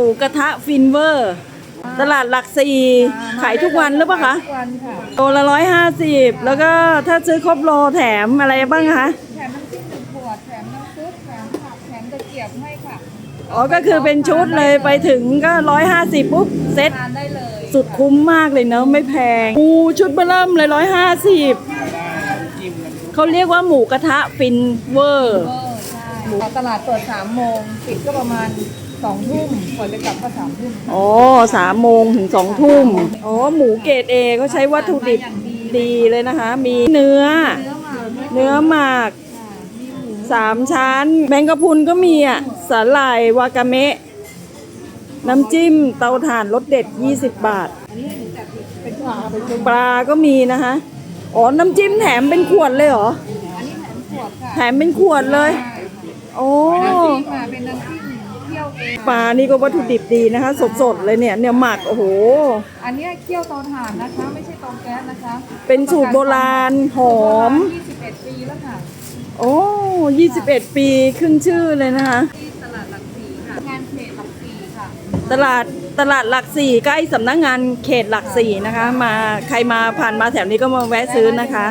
หมูกระทะฟินเวอร์ ตลาดหลักสี่ขายทุกวันหรือเปล่าคะทุกวันค่ะโลละร้อยห้าสิบแล้วก็ถ้าซื้อครบโลแถมอะไรบ้างคะแถมน้ำจิ้มหนึ่งขวดแถมน้ำซุปแถมผักแถมตะเกียบให้ค่ะอ๋อก็คือเป็นชุดเลยไปถึงก็ร้อยห้าสิบปุ๊บเซ็ตทานได้เลยสุดคุ้มมากเลยเนอะไม่แพงหมูชุดเบอร์เริ่มเลยร้อยห้าสิบเขาเรียกว่าหมูกระทะฟินเวอร์เออใช่ตลาดเปิดสามโมงปิดก็ประมาณ สองทุ่มก่อนจะกลับก็สามทุ่มอ๋อสามโมงถึงสองทุ่มอ๋อหมูเกรดเอเขาใช้วัตถุดิบดีเลยนะคะ มีเนื้อ เนื้อหมาด้วยเนื้อหมากค่ะมีหมูสามชั้น แมงกะพรุนก็มีอะสาหร่ายวากาเมะ น้ำจิ้มเตาถ่านรสเด็ด 20 บาทอันนี้หนูจัดเป็นปลาเป็นชุดปลาก็มีนะคะ อ๋อ น้ำจิ้มแถมเป็นขวดเลยเหรอ อันนี้แถมขวดค่ะแถมเป็นขวดเลย โอ้ น้ำจิ้มค่ะเป็นน้ำจิ้มเคี่ยวเอง ปลานี่ก็วัตถุดิบดีนะคะ สดๆเลยเนี่ยเนี่ยหมักโอ้โห อันนี้เคี่ยวเตาถ่านนะคะ ไม่ใช่เตาแก๊สนะคะเป็นสูตรโบราณหอม 21 ปีแล้วค่ะโอ้21 ปีขึ้นชื่อเลยนะคะ ที่ตลาดหลักสี่ค่ะงานเขตหลักสี่ค่ะตลาดตลาดหลักสี่ใกล้สำนักงานเขตหลักสี่นะคะ มาใครมาผ่านมาแถวนี้ก็มาแวะซื้อนะคะ